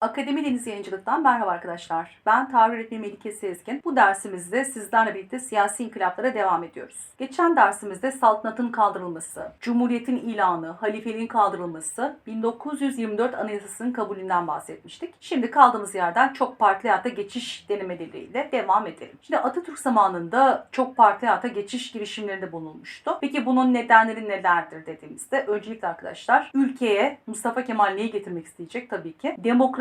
Akademi Deniz Yayıncılık'tan merhaba arkadaşlar. Ben tarih öğretmeni Melike Sezgin. Bu dersimizde sizlerle birlikte siyasi inkılaplara devam ediyoruz. Geçen dersimizde saltanatın kaldırılması, cumhuriyetin ilanı, halifeliğin kaldırılması, 1924 Anayasası'nın kabulünden bahsetmiştik. Şimdi kaldığımız yerden çok partili hayata geçiş denemeleriyle devam edelim. Şimdi Atatürk zamanında çok partili hayata geçiş girişimlerinde bulunmuştu. Peki bunun nedenleri nelerdir dediğimizde öncelikle arkadaşlar ülkeye Mustafa Kemal neyi getirmek isteyecek? Tabii ki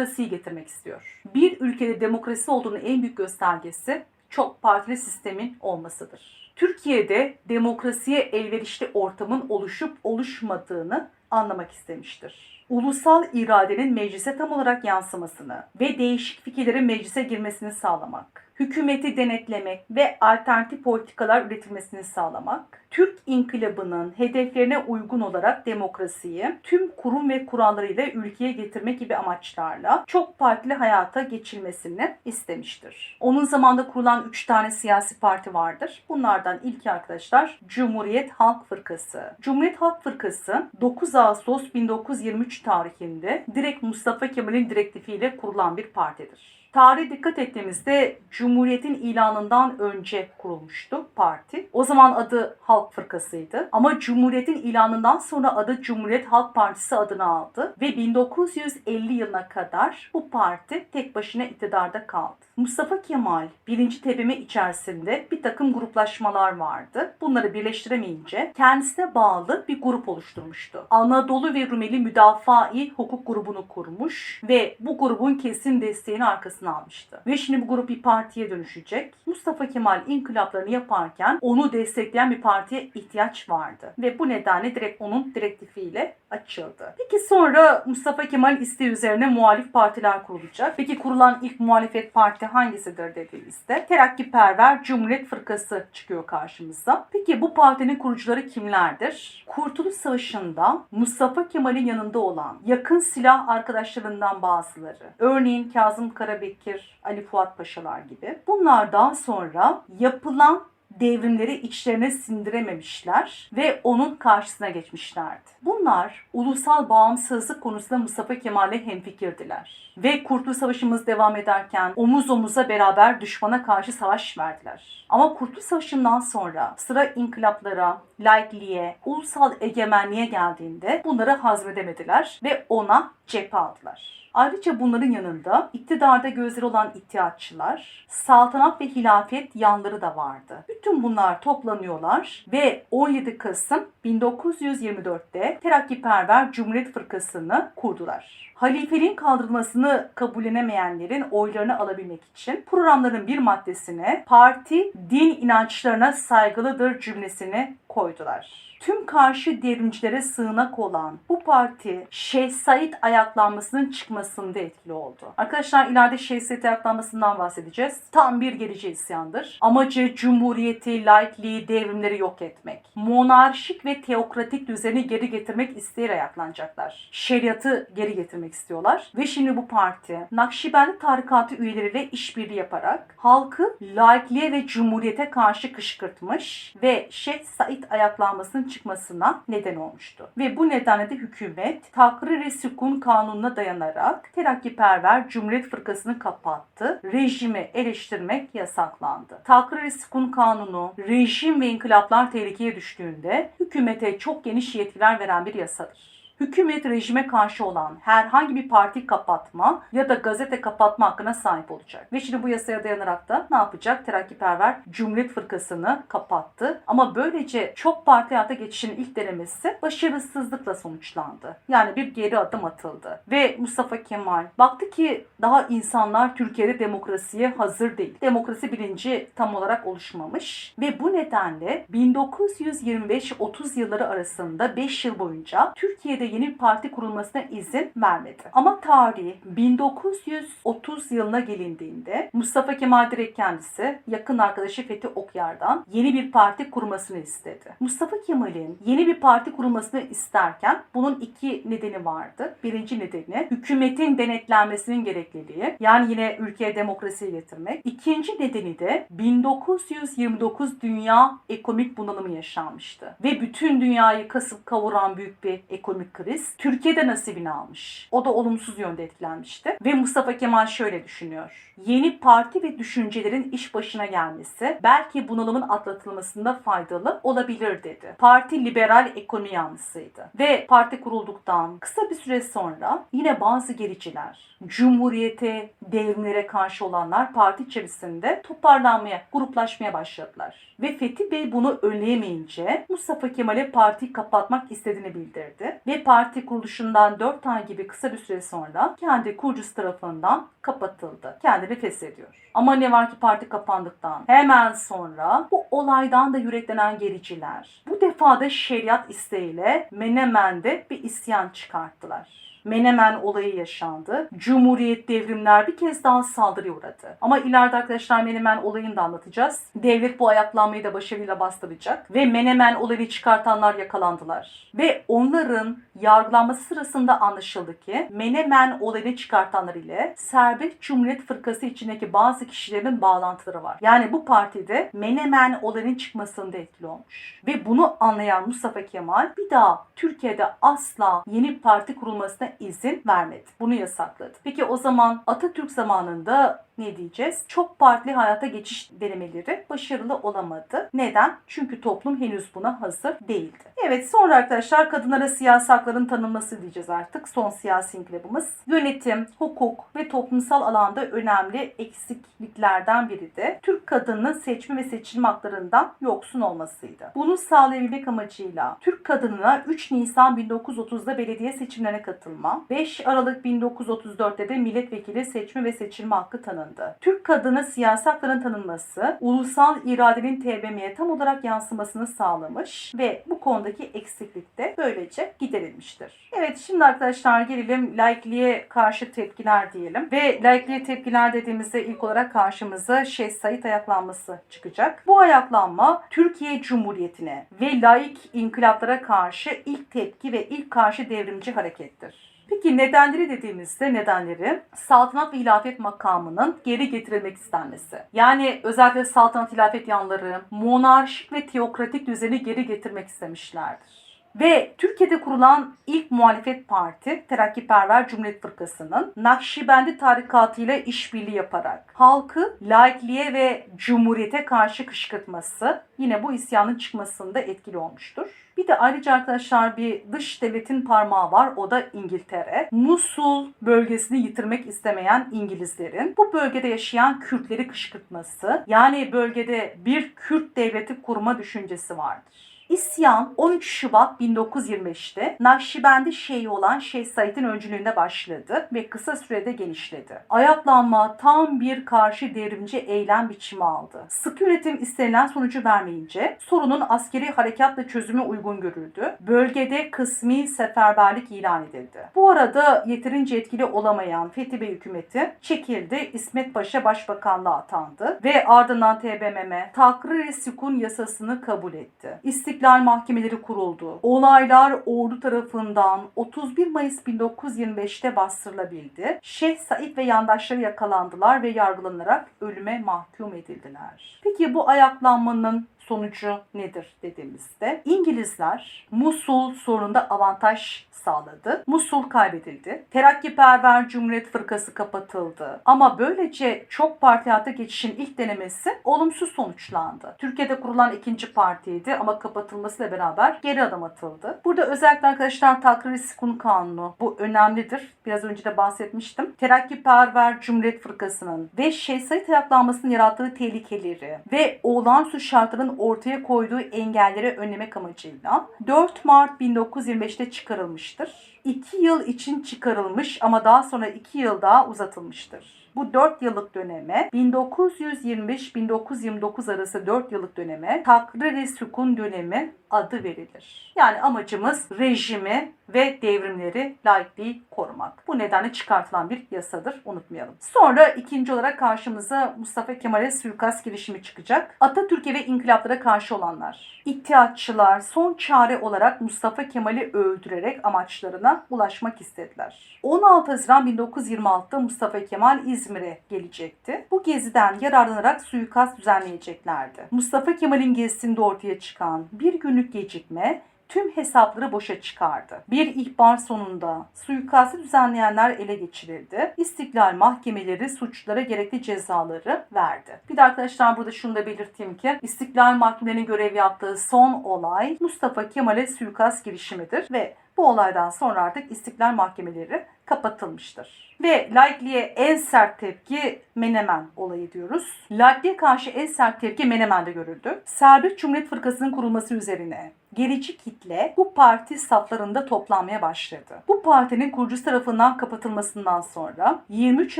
demokrasiyi getirmek istiyor. Bir ülkede demokrasi olduğunun en büyük göstergesi çok partili sistemin olmasıdır. Türkiye'de demokrasiye elverişli ortamın oluşup oluşmadığını anlamak istemiştir. Ulusal iradenin meclise tam olarak yansımasını ve değişik fikirlerin meclise girmesini sağlamak, hükümeti denetlemek ve alternatif politikalar üretilmesini sağlamak, Türk inkılabının hedeflerine uygun olarak demokrasiyi tüm kurum ve kurallarıyla ülkeye getirmek gibi amaçlarla çok partili hayata geçilmesini istemiştir. Onun zamanında kurulan 3 tane siyasi parti vardır. Bunlardan ilki arkadaşlar Cumhuriyet Halk Fırkası. Cumhuriyet Halk Fırkası 9 Ağustos 1923 tarihinde direkt Mustafa Kemal'in direktifiyle kurulan bir partidir. Tarihe dikkat ettiğimizde Cumhuriyet'in ilanından önce kurulmuştu parti. O zaman adı Halk Fırkası'ydı. Ama Cumhuriyet'in ilanından sonra adı Cumhuriyet Halk Partisi adını aldı. Ve 1950 yılına kadar bu parti tek başına iktidarda kaldı. Mustafa Kemal birinci tepeme içerisinde bir takım gruplaşmalar vardı. Bunları birleştiremeyince kendisine bağlı bir grup oluşturmuştu. Anadolu ve Rumeli Müdafaa-i Hukuk grubunu kurmuş ve bu grubun kesin desteğini arkasına almıştı. Ve şimdi bu grup bir partiye dönüşecek. Mustafa Kemal inkılaplarını yaparken onu destekleyen bir partiye ihtiyaç vardı. Ve bu nedenle direkt onun direktifiyle açıldı. Peki sonra Mustafa Kemal isteği üzerine muhalif partiler kurulacak. Peki kurulan ilk muhalefet parti hangisidir dediğimizde Terakkiperver Cumhuriyet Fırkası çıkıyor karşımıza. Peki bu partinin kurucuları kimlerdir? Kurtuluş Savaşı'nda Mustafa Kemal'in yanında olan yakın silah arkadaşlarından bazıları. Örneğin Kazım Karabekir, Ali Fuat Paşalar gibi. Bunlar daha sonra yapılan devrimleri içlerine sindirememişler ve onun karşısına geçmişlerdi. Bunlar ulusal bağımsızlık konusunda Mustafa Kemal'le hemfikirdiler. Ve Kurtuluş Savaşımız devam ederken omuz omuza beraber düşmana karşı savaş verdiler. Ama Kurtuluş Savaşı'ndan sonra sıra inkılaplara, laikliğe, ulusal egemenliğe geldiğinde bunları hazmedemediler ve ona cephe aldılar. Ayrıca bunların yanında iktidarda gözleri olan ittihatçılar, saltanat ve hilafet yanları da vardı. Bütün bunlar toplanıyorlar ve 17 Kasım 1924'te Terakkiperver Cumhuriyet Fırkası'nı kurdular. Halifeliğin kaldırılmasını kabullenemeyenlerin oylarını alabilmek için programların bir maddesine parti din inançlarına saygılıdır cümlesini koydular. Tüm karşı devrimcilere sığınak olan bu parti Şeyh Said ayaklanmasının çıkmasında etkili oldu. Arkadaşlar ileride Şeyh Said ayaklanmasından bahsedeceğiz. Tam bir gerici isyandır. Amacı cumhuriyeti, laikliği, devrimleri yok etmek. Monarşik ve teokratik düzeni geri getirmek isteyerek ayaklanacaklar. Şeriatı geri getirmek istiyorlar. Ve şimdi bu parti Nakşibendi tarikatı üyeleriyle işbirliği yaparak halkı laikliğe ve cumhuriyete karşı kışkırtmış ve Şeyh Said ayaklanmasının çıkmasına neden olmuştu. Ve bu nedenle de hükümet takrir-i sükun kanununa dayanarak terakkiperver Cumhuriyet Fırkası'nı kapattı. Rejimi eleştirmek yasaklandı. Takrir-i sükun kanunu rejim ve inkılaplar tehlikeye düştüğünde hükümete çok geniş yetkiler veren bir yasadır hükümet rejime karşı olan herhangi bir parti kapatma ya da gazete kapatma hakkına sahip olacak. Ve şimdi bu yasaya dayanarak da ne yapacak? Terakkiperver Cumhuriyet Fırkası'nı kapattı. Ama böylece çok parti hayata geçişin ilk denemesi başarısızlıkla sonuçlandı. Yani bir geri adım atıldı. Ve Mustafa Kemal baktı ki daha insanlar Türkiye'de demokrasiye hazır değil. Demokrasi bilinci tam olarak oluşmamış. Ve bu nedenle 1925-30 yılları arasında 5 yıl boyunca Türkiye'de yeni bir parti kurulmasına izin vermedi. Ama tarih 1930 yılına gelindiğinde Mustafa Kemal direkt kendisi yakın arkadaşı Fethi Okyar'dan yeni bir parti kurmasını istedi. Mustafa Kemal'in yeni bir parti kurulmasını isterken bunun iki nedeni vardı. Birinci nedeni hükümetin denetlenmesinin gerekliliği. Yani yine ülkeye demokrasiyi getirmek. İkinci nedeni de 1929 dünya ekonomik bunalımı yaşanmıştı. Ve bütün dünyayı kasıp kavuran büyük bir ekonomik kriz Türkiye'de nasibini almış. O da olumsuz yönde etkilenmişti. Ve Mustafa Kemal şöyle düşünüyor. Yeni parti ve düşüncelerin iş başına gelmesi belki bunalımın atlatılmasında faydalı olabilir dedi. Parti liberal ekonomi yanlısıydı. Ve parti kurulduktan kısa bir süre sonra yine bazı gericiler, cumhuriyete, devrimlere karşı olanlar parti içerisinde toparlanmaya, gruplaşmaya başladılar. Ve Fethi Bey bunu önleyemeyince Mustafa Kemal'e partiyi kapatmak istediğini bildirdi. Ve parti kuruluşundan 4 ay gibi kısa bir süre sonra kendi kurucusu tarafından kapatıldı. Kendini feshediyor. Ama ne var ki parti kapandıktan hemen sonra bu olaydan da yüreklenen gericiler bu defa da şeriat isteğiyle Menemen'de bir isyan çıkarttılar. Menemen olayı yaşandı. Cumhuriyet devrimler bir kez daha saldırıya uğradı. Ama ileride arkadaşlar Menemen olayını da anlatacağız. Devlet bu ayaklanmayı da başarıyla bastıracak. Ve Menemen olayı çıkartanlar yakalandılar. Ve onların yargılanması sırasında anlaşıldı ki Menemen olayını çıkartanlar ile Serbest Cumhuriyet Fırkası içindeki bazı kişilerin bağlantıları var. Yani bu partide Menemen olayının çıkmasında etkili olmuş. Ve bunu anlayan Mustafa Kemal bir daha Türkiye'de asla yeni parti kurulmasına izin vermedi. Bunu yasakladı. Peki o zaman Atatürk zamanında ne diyeceğiz? Çok partili hayata geçiş denemeleri başarılı olamadı. Neden? Çünkü toplum henüz buna hazır değildi. Evet sonra arkadaşlar kadınlara siyasi hakların tanınması diyeceğiz artık. Son siyasi inkılabımız. Yönetim, hukuk ve toplumsal alanda önemli eksikliklerden biri de Türk kadınının seçme ve seçilme haklarından yoksun olmasıydı. Bunu sağlayabilmek amacıyla Türk kadınına 3 Nisan 1930'da belediye seçimlerine katılma, 5 Aralık 1934'te de milletvekili seçme ve seçilme hakkı tanındı. Türk kadını siyasi hakların tanınması, ulusal iradenin TBMM'ye tam olarak yansımasını sağlamış ve bu konudaki eksiklik de böylece giderilmiştir. Evet şimdi arkadaşlar gelelim laikliğe karşı tepkiler diyelim. Ve laikliğe tepkiler dediğimizde ilk olarak karşımıza Şeyh Said ayaklanması çıkacak. Bu ayaklanma Türkiye Cumhuriyeti'ne ve laik inkılaplara karşı ilk tepki ve ilk karşı devrimci harekettir. Peki nedenleri dediğimizde nedenleri saltanat ve hilafet makamının geri getirilmek istenmesi. Yani özellikle saltanat hilafet yanları monarşik ve teokratik düzeni geri getirmek istemişlerdir. Ve Türkiye'de kurulan ilk muhalefet parti Terakkiperver Cumhuriyet Fırkası'nın Nakşibendi tarikatıyla işbirliği yaparak halkı laikliğe ve cumhuriyete karşı kışkırtması yine bu isyanın çıkmasında etkili olmuştur. Bir de ayrıca arkadaşlar bir dış devletin parmağı var. O da İngiltere. Musul bölgesini yitirmek istemeyen İngilizlerin bu bölgede yaşayan Kürtleri kışkırtması. Yani bölgede bir Kürt devleti kurma düşüncesi vardır. İsyan 13 Şubat 1925'te Nakşibendi Şeyhi olan Şeyh Said'in öncülüğünde başladı ve kısa sürede genişledi. Ayaklanma tam bir karşı devrimci eylem biçimi aldı. Sıkı yönetim istenilen sonucu vermeyince sorunun askeri harekatla çözümü uygun görüldü. Bölgede kısmi seferberlik ilan edildi. Bu arada yeterince etkili olamayan Fethi Bey hükümeti çekildi. İsmet Paşa başbakanlığa atandı ve ardından TBMM takrir sükun yasasını kabul etti. İstiklal mahkemeleri kuruldu. Olaylar ordu tarafından 31 Mayıs 1925'te bastırılabildi. Şeyh Said ve yandaşları yakalandılar ve yargılanarak ölüme mahkum edildiler. Peki bu ayaklanmanın sonucu nedir dediğimizde İngilizler Musul sorununda avantaj sağladı. Musul kaybedildi. Terakkiperver Cumhuriyet Fırkası kapatıldı. Ama böylece çok parti hayata geçişin ilk denemesi olumsuz sonuçlandı. Türkiye'de kurulan ikinci partiydi ama kapatılmasıyla beraber geri adım atıldı. Burada özellikle arkadaşlar Takrir Sikun Kanunu bu önemlidir. Biraz önce de bahsetmiştim. Terakkiperver Cumhuriyet Fırkası'nın ve Şeyh Said ayaklanmasının yarattığı tehlikeleri ve olağanüstü şartların ortaya koyduğu engelleri önlemek amacıyla 4 Mart 1925'te çıkarılmıştır. 2 yıl için çıkarılmış ama daha sonra 2 yıl daha uzatılmıştır. Bu 4 yıllık döneme 1925-1929 arası 4 yıllık döneme takrir-i sükun dönemi adı verilir. Yani amacımız rejimi ve devrimleri laikliği korumak. Bu nedenle çıkartılan bir yasadır unutmayalım. Sonra ikinci olarak karşımıza Mustafa Kemal'e suikast girişimi çıkacak. Atatürk'e ve inkılaplara karşı olanlar. İttihatçılar son çare olarak Mustafa Kemal'i öldürerek amaçlarına ulaşmak istediler. 16 Haziran 1926'da Mustafa Kemal İzmir'e gelecekti. Bu geziden yararlanarak suikast düzenleyeceklerdi. Mustafa Kemal'in gezisinde ortaya çıkan bir günlük gecikme tüm hesapları boşa çıkardı. Bir ihbar sonunda suikastı düzenleyenler ele geçirildi. İstiklal mahkemeleri suçlara gerekli cezaları verdi. Bir de arkadaşlar burada şunu da belirteyim ki İstiklal mahkemelerinin görev yaptığı son olay Mustafa Kemal'e suikast girişimidir ve bu olaydan sonra artık İstiklal mahkemeleri kapatılmıştır. Ve laikliğe en sert tepki Menemen olayı diyoruz. Laikliğe karşı en sert tepki Menemen'de görüldü. Serbest Cumhuriyet Fırkası'nın kurulması üzerine gerici kitle bu parti saflarında toplanmaya başladı. Bu partinin kurucusu tarafından kapatılmasından sonra 23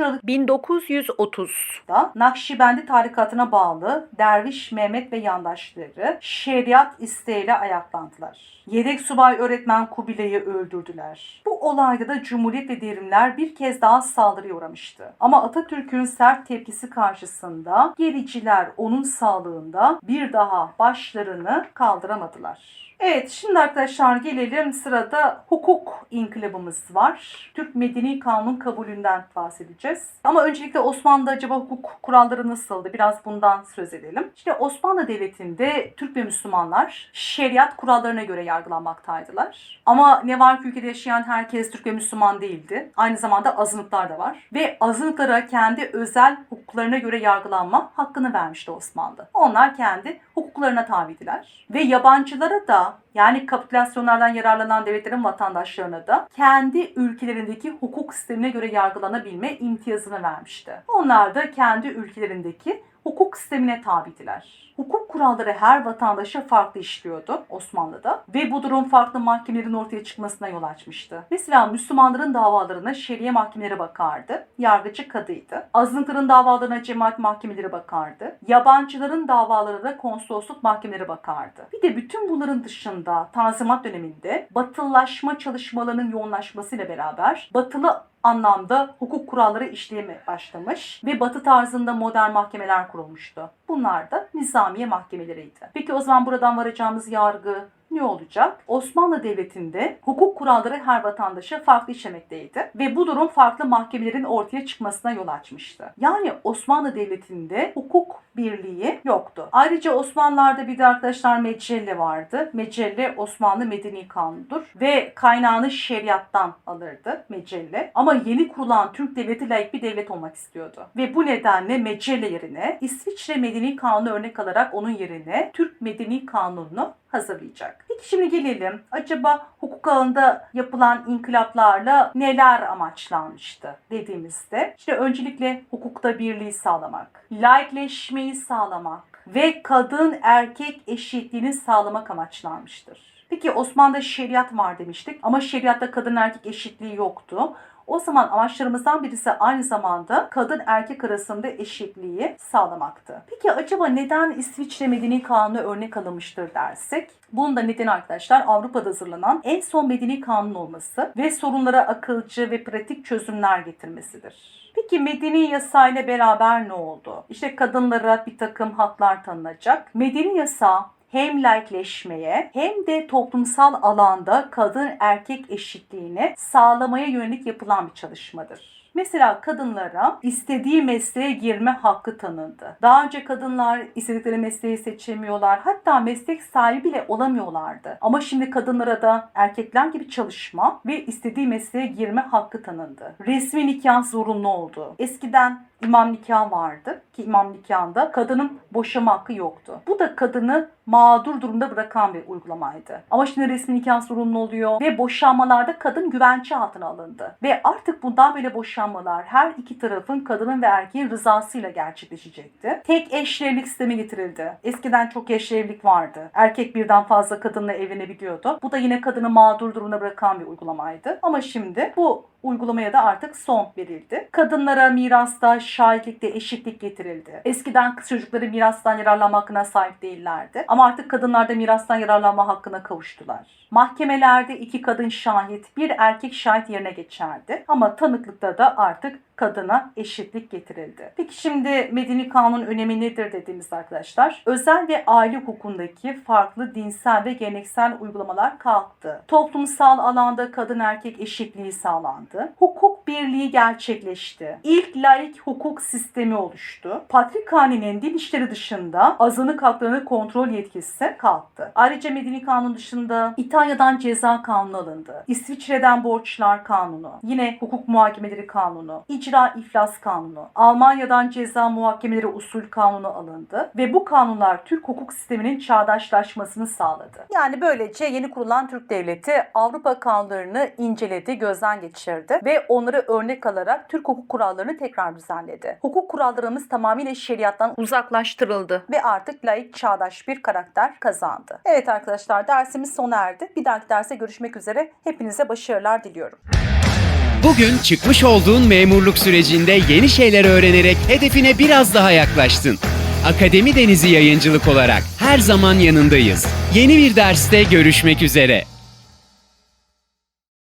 Aralık 1930'da Nakşibendi tarikatına bağlı Derviş Mehmet ve yandaşları şeriat isteğiyle ayaklandılar. Yedek subay öğretmen Kubilay'ı öldürdüler. Bu olayda da Cumhuriyet ve devrimler bir kez daha saldırıya uğramıştı. Ama Atatürk'ün sert tepkisi karşısında gericiler onun sağlığında bir daha başlarını kaldıramadılar. Evet şimdi arkadaşlar gelelim sırada hukuk inkılabımız var. Türk Medeni Kanun kabulünden bahsedeceğiz. Ama öncelikle Osmanlı'da acaba hukuk kuralları nasıldı? Biraz bundan söz edelim. İşte Osmanlı Devleti'nde Türk ve Müslümanlar şeriat kurallarına göre yargılanmaktaydılar. Ama ne var ki ülkede yaşayan herkes Türk ve Müslüman değildi. Aynı zamanda azınlıklar da var. Ve azınlıklara kendi özel hukuklarına göre yargılanma hakkını vermişti Osmanlı. Onlar kendi hukuklarına tabiydiler. Ve yabancılara da yani kapitülasyonlardan yararlanan devletlerin vatandaşlarına da kendi ülkelerindeki hukuk sistemine göre yargılanabilme imtiyazını vermişti. Onlar da kendi ülkelerindeki hukuk sistemine tabidiler. Hukuk kuralları her vatandaşa farklı işliyordu Osmanlı'da ve bu durum farklı mahkemelerin ortaya çıkmasına yol açmıştı. Mesela Müslümanların davalarına şeriye mahkemeleri bakardı, yargıcı kadıydı. Azınlıkların davalarına cemaat mahkemeleri bakardı, yabancıların davalarına konsolosluk mahkemeleri bakardı. Bir de bütün bunların dışında Tanzimat döneminde batılılaşma çalışmalarının yoğunlaşmasıyla beraber batılı anlamda hukuk kuralları işleyeme başlamış ve batı tarzında modern mahkemeler kurulmuştu. Bunlar da nizamiye mahkemeleriydi. Peki o zaman buradan varacağımız yargı ne olacak? Osmanlı Devleti'nde hukuk kuralları her vatandaşa farklı işlemekteydi ve bu durum farklı mahkemelerin ortaya çıkmasına yol açmıştı. Yani Osmanlı Devleti'nde hukuk birliği yoktu. Ayrıca Osmanlılar'da bir de arkadaşlar mecelle vardı. Mecelle Osmanlı Medeni Kanunu'dur ve kaynağını şeriattan alırdı mecelle. Ama yeni kurulan Türk Devleti layık bir devlet olmak istiyordu. Ve bu nedenle mecelle yerine İsviçre Medeni Kanunu örnek alarak onun yerine Türk Medeni Kanunu'nu hazırlayacak. Peki şimdi gelelim. Acaba hukuk alanında yapılan inkılaplarla neler amaçlanmıştı dediğimizde işte öncelikle hukukta birliği sağlamak, laikleşmeyi sağlamak ve kadın erkek eşitliğini sağlamak amaçlanmıştır. Peki Osmanlı'da şeriat var demiştik ama şeriatta kadın erkek eşitliği yoktu. O zaman amaçlarımızdan birisi aynı zamanda kadın erkek arasında eşitliği sağlamaktı. Peki acaba neden İsviçre Medeni Kanunu örnek alınmıştır dersek? Bunun da nedeni arkadaşlar Avrupa'da hazırlanan en son medeni kanun olması ve sorunlara akılcı ve pratik çözümler getirmesidir. Peki medeni yasa ile beraber ne oldu? İşte kadınlara bir takım haklar tanınacak. Medeni yasa hem laikleşmeye hem de toplumsal alanda kadın erkek eşitliğini sağlamaya yönelik yapılan bir çalışmadır. Mesela kadınlara istediği mesleğe girme hakkı tanındı. Daha önce kadınlar istedikleri mesleği seçemiyorlar. Hatta meslek sahibi bile olamıyorlardı. Ama şimdi kadınlara da erkekler gibi çalışma ve istediği mesleğe girme hakkı tanındı. Resmi nikah zorunlu oldu. Eskiden imam nikahı vardı ki imam nikahında kadının boşama hakkı yoktu. Bu da kadını mağdur durumda bırakan bir uygulamaydı. Ama şimdi resmi nikah zorunlu oluyor ve boşanmalarda kadın güvence altına alındı. Ve artık bundan böyle boşanmalar her iki tarafın kadının ve erkeğin rızasıyla gerçekleşecekti. Tek eşlevlik sistemi getirildi. Eskiden çok eşlevlik vardı. Erkek birden fazla kadınla evlenebiliyordu. Bu da yine kadını mağdur durumda bırakan bir uygulamaydı. Ama şimdi bu uygulamaya da artık son verildi. Kadınlara mirasta, şahitlikte eşitlik getirildi. Eskiden kız çocukları mirastan yararlanma hakkına sahip değillerdi. Ama artık kadınlar da mirastan yararlanma hakkına kavuştular. Mahkemelerde iki kadın şahit, bir erkek şahit yerine geçerdi. Ama tanıklıkta da artık kadına eşitlik getirildi. Peki şimdi medeni kanun önemi nedir dediğimiz arkadaşlar? Özel ve aile hukukundaki farklı dinsel ve geleneksel uygulamalar kalktı. Toplumsal alanda kadın erkek eşitliği sağlandı. Hukuk birliği gerçekleşti. İlk laik hukuk sistemi oluştu. Patrikhanenin din işleri dışında azınlık haklarını kontrol yetkisi kalktı. Ayrıca medeni kanun dışında İtalya'dan ceza kanunu alındı. İsviçre'den borçlar kanunu, yine hukuk muhakemeleri kanunu, icra iflas kanunu, Almanya'dan ceza muhakemeleri usul kanunu alındı ve bu kanunlar Türk hukuk sisteminin çağdaşlaşmasını sağladı. Yani böylece yeni kurulan Türk Devleti Avrupa kanunlarını inceledi, gözden geçirdi ve onları örnek alarak Türk hukuk kurallarını tekrar düzenledi. Hukuk kurallarımız tamamıyla şeriattan uzaklaştırıldı ve artık laik çağdaş bir karakter kazandı. Evet arkadaşlar dersimiz sona erdi. Bir dahaki derse görüşmek üzere. Hepinize başarılar diliyorum. Bugün çıkmış olduğun memurluk sürecinde yeni şeyler öğrenerek hedefine biraz daha yaklaştın. Akademi Denizi Yayıncılık olarak her zaman yanındayız. Yeni bir derste görüşmek üzere.